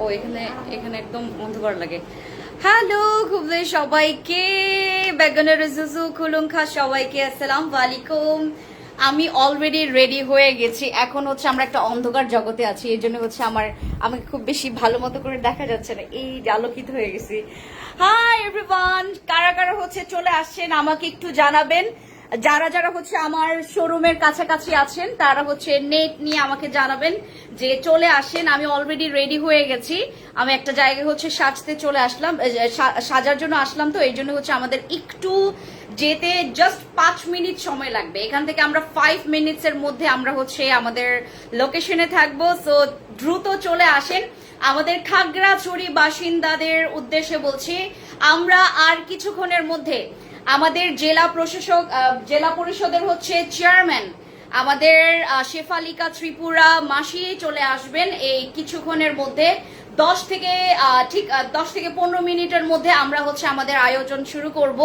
ও, এখানে এখানে একদম অন্ধকার লাগে। হ্যালো খুবলে সবাইকে। বেগনের জুজু খুলুংখা, সবাইকে আসসালাম আলাইকুম। আমি অলরেডি রেডি হয়ে গেছি। এখন হচ্ছে আমরা একটা অন্ধকার জগতে আছি। এই জন্য হচ্ছে আমার, আমাকে খুব বেশি ভালো মতো করে দেখা যাচ্ছে না। এই আলোকিত হয়ে গেছি। হাই এভরিওয়ান কারা কারা হচ্ছে চলে আসছেন আমাকে একটু জানাবেন। যারা যারা হচ্ছে আমার শোরুমের কাছাকাছি আছেন, তারা হচ্ছে নেট নিয়ে আমাকে জানাবেন যে চলে আসেন। আমি অলরেডি রেডি হয়ে গেছি। আমি একটা জায়গায় হচ্ছে সাজতে চলে আসলাম সাজার জন্য আসলাম তো, এই জন্য হচ্ছে আমাদের একটু যেতে জাস্ট পাঁচ মিনিট সময় লাগবে। এখান থেকে আমরা ফাইভ মিনিটস এর মধ্যে আমরা হচ্ছে আমাদের লোকেশনে থাকব। সো দ্রুত চলে আসেন। আমাদের খাগড়াছড়ি বাসিন্দাদের উদ্দেশ্যে বলছি, আমরা আর কিছুক্ষণের মধ্যে আমাদের জেলা প্রশাসক জেলা পরিষদের হচ্ছে চেয়ারম্যান আমাদের শেফালিকা ত্রিপুরা মাসি চলে আসবেন এই কিছুক্ষণের মধ্যে। দশ থেকে ঠিক দশ থেকে পনেরো মিনিটের মধ্যে আমরা হচ্ছে আমাদের আয়োজন শুরু করব।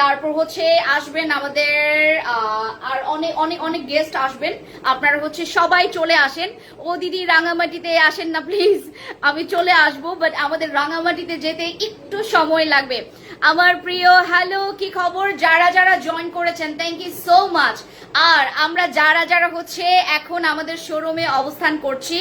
তারপর হচ্ছে আসবেন আমাদের আর অনেক অনেক অনেক গেস্ট আসবেন। আপনারা হচ্ছে সবাই চলে আসেন। ও দিদি রাঙামাটিতে আসেন না প্লিজ আমি চলে আসব বাট আমাদের রাঙামাটিতে যেতে একটু সময় লাগবে। আমার প্রিয় হ্যালো কি খবর? যারা যারা জয়েন করেছেন থ্যাংক ইউ সো মাচ আর আমরা যারা যারা হচ্ছে এখন আমাদের শোরুমে অবস্থান করছি,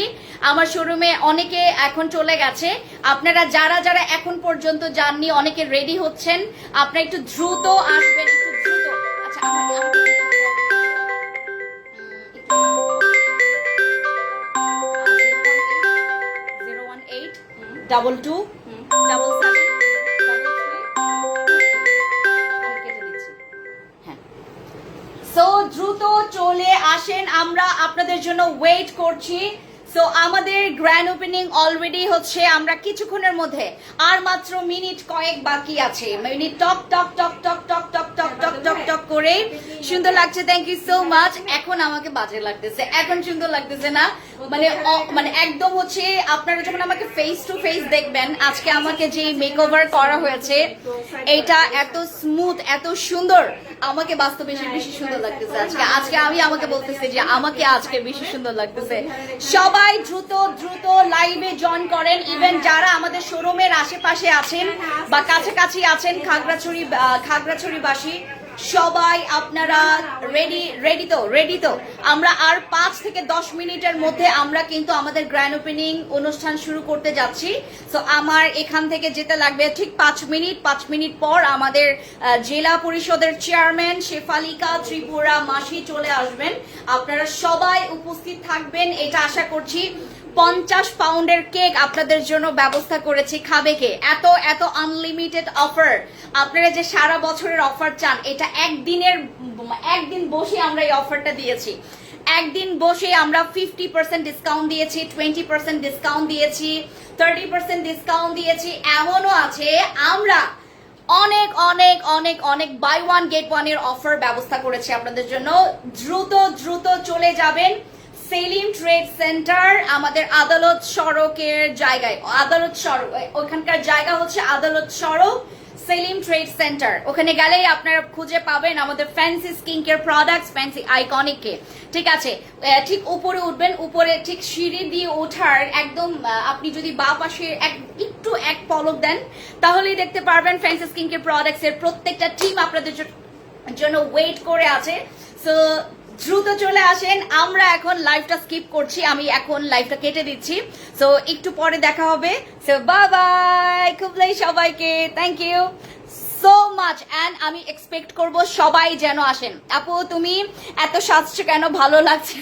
আমার শোরুমে অনেকে এখন চলে গেছে। আপনারা যারা যারা এখন পর্যন্ত যাননি, অনেকে রেডি হচ্ছেন। আপনারা একটু দ্রুত আসবেন, একটু দ্রুত। আচ্ছা ডাবল টু দ্রুত চলে আসেন আমরা আপনাদের জন্য ওয়েট করছি সো আমাদের গ্র্যান্ড ওপেনিং অলরেডি হচ্ছে আমরা কিছুক্ষণের মধ্যে আর মাত্র মিনিট কয়েক বাকি আছে মিনিট টক টক টক টক টক টক টক টক টক টক করে সুন্দর লাগছে থ্যাংক ইউ সো মাচ এখন আমাকে বাজে লাগতেছে, এখন সুন্দর লাগতেছে না। মানে মানে একদম হচ্ছে আপনারা যখন আমাকে ফেস টু ফেস দেখবেন, আজকে আমাকে যে মেকওভার করা হয়েছে এটা এত স্মুথ এত সুন্দর, আমাকে বাস্তবে বেশি বেশি সুন্দর লাগতেছে আজকে। আজকে আমি আমাকে বলতেছি যে আমাকে আজকে বেশি সুন্দর লাগতেছে। সবাই দ্রুত দ্রুত লাইভে জয়েন করেন। ইভেন যারা আমাদের শোরুমের আশেপাশে আছেন বা কাছাকাছি আছেন, খাগড়াছড়ি খাগড়াছড়িবাসী সবাই আপনারা রেডি রেডি তো রেডি তো। আমরা আর পাঁচ থেকে দশ মিনিটের মধ্যে আমরা কিন্তু আমাদের গ্র্যান্ড ওপেনিং অনুষ্ঠান শুরু করতে যাচ্ছি। তো আমার এখান থেকে যেতে লাগবে ঠিক পাঁচ মিনিট। পাঁচ মিনিট পর আমাদের জেলা পরিষদের চেয়ারম্যান শেফালিকা ত্রিপুরা মাসি চলে আসবেন। আপনারা সবাই উপস্থিত থাকবেন, এটা আশা করছি। পঞ্চাশ পাউন্ডের কেক আপনাদের জন্য ব্যবস্থা করেছি খাবে কে? এত এত আনলিমিটেড অফার আপনারা যে সারা বছরের অফার চান, এটা একদিনের, একদিন বসে আমরা এই অফারটা দিয়েছি। একদিন বসে আমরা ফিফটি পার্সেন্ট ডিসকাউন্ট দিয়েছি টোয়েন্টি পার্সেন্ট ডিসকাউন্ট দিয়েছি থার্টি পার্সেন্ট ডিসকাউন্ট দিয়েছি। এমনও আছে, আমরা অনেক অনেক অনেক অনেক বাই ওয়ান গেট ওয়ানের অফার ব্যবস্থা করেছি আপনাদের জন্য। দ্রুত দ্রুত চলে যাবেন। সেলিম ট্রেড সেন্টার আমাদের আদালত সড়কের জায়গায়, আদালত সড়ক ওখানকার জায়গা হচ্ছে আদালত সড়ক, সেলিম ট্রেড সেন্টার। ওখানে গেলেই আপনারা খুঁজে পাবেন আমাদের fancy skin care products fancy iconic কে। ঠিক আছে? ঠিক উপরে উঠবেন, উপরে ঠিক সিঁড়ি দিয়ে ওঠার একদম আপনি যদি বা পাশে এক, একটু এক পলক দেন, তাহলেই দেখতে পারবেন ফ্যান্সি স্কিন কেয়ার প্রোডাক্টস এর প্রত্যেকটা টিম আপনাদের জন্য ওয়েট করে আছে। সো দ্রুত চলে আসেন। আমরা এখন লাইভটা স্কিপ করছি। আমি এখন লাইভটা কেটে দিচ্ছি। সো একটু পরে দেখা হবে। সো বাই বাই খুবলাই সবাইকে। Thank you so much and আমি এক্সপেক্ট করব সবাই যেন আসেন। আপু, তুমি এত সাজছো কেন? ভালো লাগছে?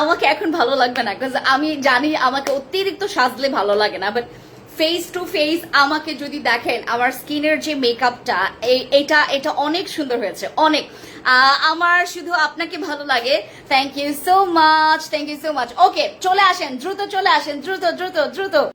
আমাকে এখন ভালো লাগবে না। বিকজ আমি জানি আমাকে অতিরিক্ত সাজলে ভালো লাগে না। বাট ফেস টু ফেস আমাকে যদি দেখেন, আমার স্কিনের যে মেকআপটা এটা এটা অনেক সুন্দর হয়েছে, অনেক। আমার শুধু আপনাকে ভালো লাগে। Thank you so much thank you so much okay চলে আসেন, দ্রুত চলে আসেন, দ্রুত দ্রুত দ্রুত।